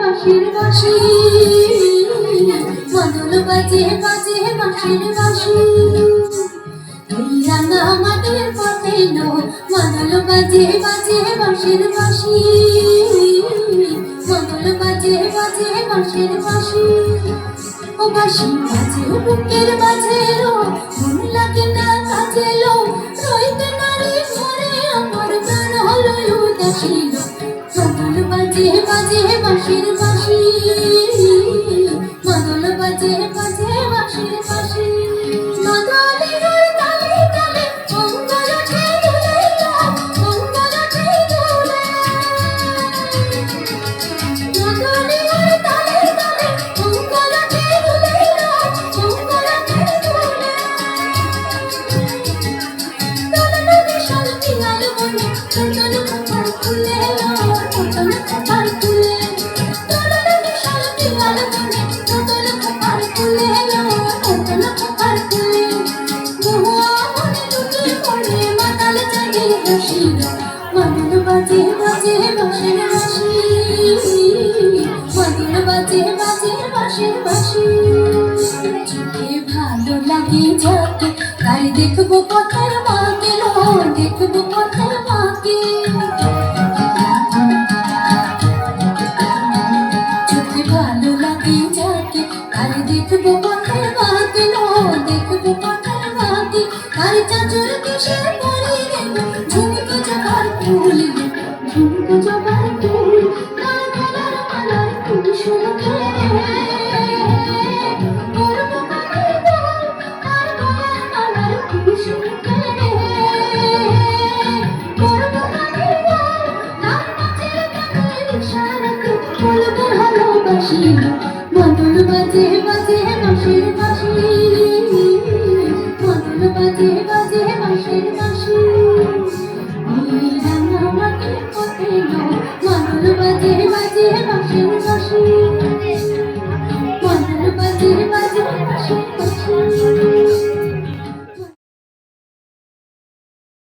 বাঁশির বাঁশি মঙ্গল বাজে বাজে বাঁশির বাঁশি রাঙা মাটির পছন্দ মঙ্গল বাজে বাজে বাজে ও বুকের বাজে বাজে বাঁশির বাঁশি। মঙ্গল বাজে বাজে বাঁশির বাজে বাজে বাঁশির বাঁশি চোখে ভালো লাগে যাকে তাই দেখব পথের মাকে দেখব পথের মাকে। চোখে ভালো লাগে যাকে তাই দেখব পথের মাকে দেখব পথের মাকে। তার চাচুর কিসের ভালোবাসি বাজে বাজে মধুর বাজে Amen.